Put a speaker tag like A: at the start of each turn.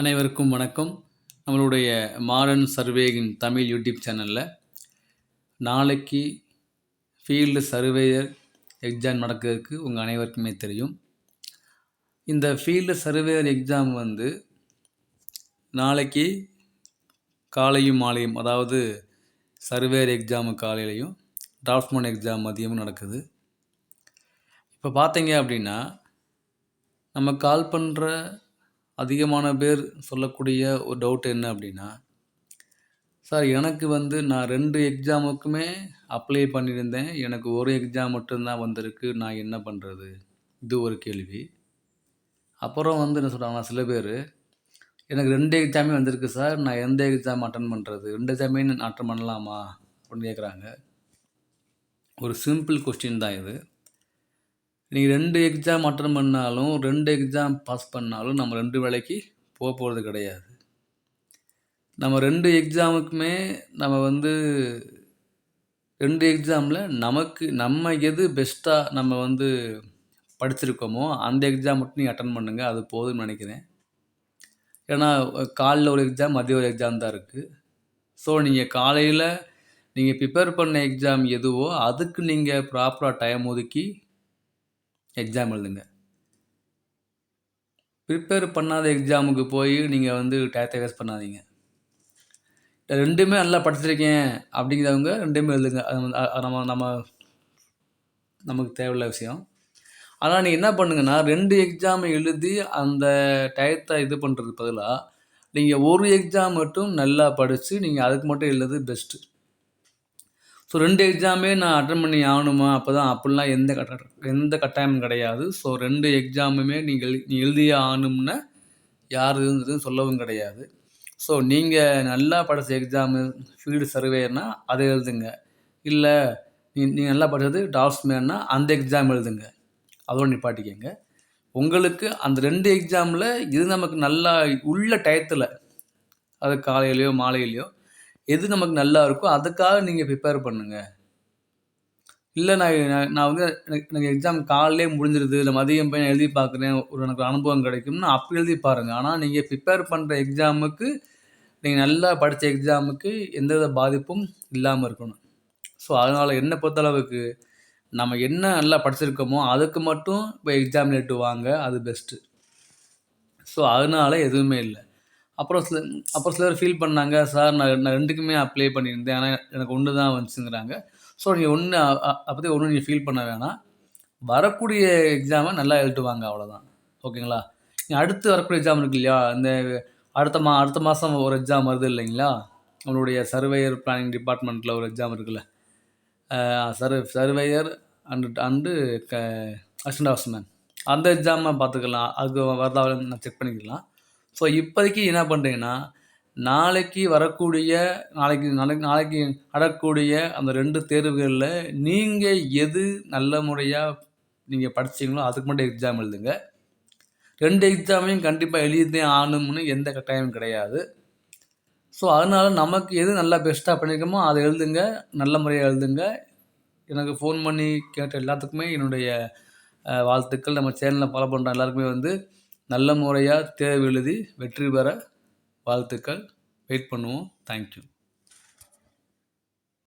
A: அனைவருக்கும் வணக்கம். நம்மளுடைய மாடர்ன் சர்வேயின் தமிழ் யூடியூப் சேனலில் நாளைக்கு ஃபீல்டு சர்வேயர் எக்ஸாம் நடக்கிறதுக்கு உங்கள் அனைவருக்குமே தெரியும். இந்த ஃபீல்டு சர்வேயர் எக்ஸாம் வந்து நாளைக்கு காலையும் மாலையும் அதாவது சர்வேயர் எக்ஸாமு காலையிலையும் டிராஃப்ட்மேன் எக்ஸாம் மதியமும் நடக்குது. இப்போ பார்த்தீங்க அப்படின்னா நம்ம கால் பண்ணுற அதிகமான பேர் சொல்லக்கூடிய ஒரு டவுட் என்ன அப்படின்னா சார் எனக்கு வந்து நான் ரெண்டு எக்ஸாமுக்குமே அப்ளை பண்ணியிருந்தேன். எனக்கு ஒரு எக்ஸாம் மட்டும்தான் வந்திருக்கு. நான் என்ன பண்ணுறது இது ஒரு கேள்வி. அப்புறம் வந்து என்ன சொல்கிறாங்கன்னா சில பேர் எனக்கு ரெண்டு எக்ஸாமே வந்திருக்கு சார். நான் எந்த எக்ஸாம் அட்டன் பண்ணுறது ரெண்டு எக்ஸாமே நான் அட்டன் பண்ணலாமா? அப்படின்னு கேட்குறாங்க ஒரு சிம்பிள் கொஸ்டின் தான் இது. நீங்கள் ரெண்டு எக்ஸாம் அட்டன் பண்ணாலும் ரெண்டு எக்ஸாம் பாஸ் பண்ணாலும் நம்ம ரெண்டு வேலைக்கு போக போகிறது கிடையாது. நம்ம ரெண்டு எக்ஸாமுக்குமே நம்ம வந்து ரெண்டு எக்ஸாமில் நமக்கு நம்ம எது பெஸ்ட்டாக நம்ம வந்து படிச்சிருக்கோமோ அந்த எக்ஸாம் மட்டும் நீங்கள் அட்டன் பண்ணுங்கள் அது போதும்னு நினைக்கிறேன். ஏன்னா காலையில் ஒரு எக்ஸாம் மதிய ஒரு எக்ஸாம் தான் இருக்குது ஸோ நீங்கள் காலையில் நீங்கள் ப்ரிப்பேர் பண்ண எக்ஸாம் எதுவோ அதுக்கு நீங்கள் ப்ராப்பராக டைம் ஒதுக்கி எக்ஸாம் எழுதுங்க. ப்ரிப்பேர் பண்ணாத எக்ஸாமுக்கு போய் நீங்கள் வந்து டயத்தை வேஸ்ட் பண்ணாதீங்க ரெண்டுமே நல்லா படிச்சிருக்கேன் அப்படிங்கிறவங்க ரெண்டுமே எழுதுங்க. அது நம்ம நம்ம நமக்கு தேவையில்ல விஷயம். ஆனால் நீங்கள் என்ன பண்ணுங்கன்னா ரெண்டு எக்ஸாம் எழுதி அந்த டயத்தை இது பண்ணுறது பதிலாக நீங்கள் ஒரு எக்ஸாம் மட்டும் நல்லா படித்து நீங்கள் அதுக்கு மட்டும் எழுதுறது பெஸ்ட்டு ஸோ ரெண்டு எக்ஸாமே நான் அட்டன் பண்ணி ஆகணுமா? அப்போ தான் அப்படிலாம் எந்த கட்ட எந்த கட்டாயமும் கிடையாது. ஸோ ரெண்டு எக்ஸாமுமே நீங்கள் நீ எழுதியே ஆகணும்னு யார் இருந்தது சொல்லவும் கிடையாது. ஸோ நீங்கள் நல்லா படித்த எக்ஸாமு ஃபீல்டு சர்வேனா அதை எழுதுங்க. இல்லை நீ நீங்கள் நல்லா படித்தது டாப்ஸ்மேன்னா அந்த எக்ஸாம் எழுதுங்க. அதோடு நிப்பாட்டிக்கங்க. உங்களுக்கு அந்த ரெண்டு எக்ஸாமில் இது நமக்கு நல்லா உள்ள டயத்தில் அது காலையிலையோ மாலையிலையோ எது நமக்கு நல்லா இருக்கோ அதுக்காக நீங்கள் ப்ரிப்பேர் பண்ணுங்கள் இல்லை நான் நான் வந்து எனக்கு எனக்கு எக்ஸாம் காலையிலே முடிஞ்சிருது இல்லை மதியம் போய் எழுதி பார்க்குறேன் ஒரு எனக்கு அனுபவம் கிடைக்கும்னு அப்படி எழுதி பாருங்கள் ஆனால் நீங்கள் ப்ரிப்பேர் பண்ணுற எக்ஸாமுக்கு நீங்கள் நல்லா படித்த எக்ஸாமுக்கு எந்தவித பாதிப்பும் இல்லாமல் இருக்கணும். ஸோ அதனால் என்னை பொறுத்தளவுக்கு நம்ம என்ன நல்லா படிச்சிருக்கோமோ அதுக்கு மட்டும் இப்போ எக்ஸாம் எழுட்டு வாங்க அது பெஸ்ட்டு ஸோ அதனால் எதுவுமே இல்லை. அப்புறம் சில அப்புறம் சிலர் ஃபீல் பண்ணாங்க சார் நான் நான் ரெண்டுக்குமே அப்ளை பண்ணியிருந்தேன். ஆனால் எனக்கு ஒன்று தான் வந்துச்சுங்கிறாங்க. ஸோ நீங்கள் ஒன்று அப்போதே ஒன்று நீங்கள் ஃபீல் பண்ண வேணாம். வரக்கூடிய எக்ஸாமை நல்லா எழுதுவாங்க அவ்வளோதான் ஓகேங்களா? அடுத்து வரக்கூடிய எக்ஸாம் இருக்கு இல்லையா? இந்த அடுத்த மா அடுத்த மாதம் ஒரு எக்ஸாம் வருது இல்லைங்களா? நம்மளுடைய சர்வேயர் பிளானிங் டிபார்ட்மெண்ட்டில் ஒரு எக்ஸாம் இருக்குல்ல. சர் சர்வேயர் அண்டு அண்டு க அசிஸ்டன்ட் ஹவுஸ்மேன் அந்த எக்ஸாமை பார்த்துக்கலாம். அதுக்கு வரதா நான் செக் பண்ணிக்கலாம். ஸோ இப்போதைக்கு என்ன பண்ணுறீங்கன்னா நாளைக்கு வரக்கூடிய நாளைக்கு நாளைக்கு நாளைக்கு நடக்கக்கூடிய அந்த ரெண்டு தேர்வுகளில் நீங்கள் எது நல்ல முறையாக நீங்கள் படிச்சிங்களோ அதுக்கு மட்டும் எக்ஸாம் எழுதுங்க. ரெண்டு எக்ஸாமையும் கண்டிப்பாக எழுதிதே ஆகணும்னு எந்த கட்டாயமும் கிடையாது. ஸோ அதனால் நமக்கு எது நல்லா பெஸ்ட்டாக பண்ணியிருக்கோமோ அதை எழுதுங்க. நல்ல முறையாக எழுதுங்க. எனக்கு ஃபோன் பண்ணி கேட்ட எல்லாத்துக்குமே என்னுடைய வாழ்த்துக்கள். நம்ம சேனலில் ஃபாலோ பண்ணுற எல்லாருக்குமே வந்து நல்ல முறையாக தேர்வு எழுதி வெற்றி பெற வாழ்த்துக்கள். வெயிட் பண்ணுவோம். தேங்க்யூ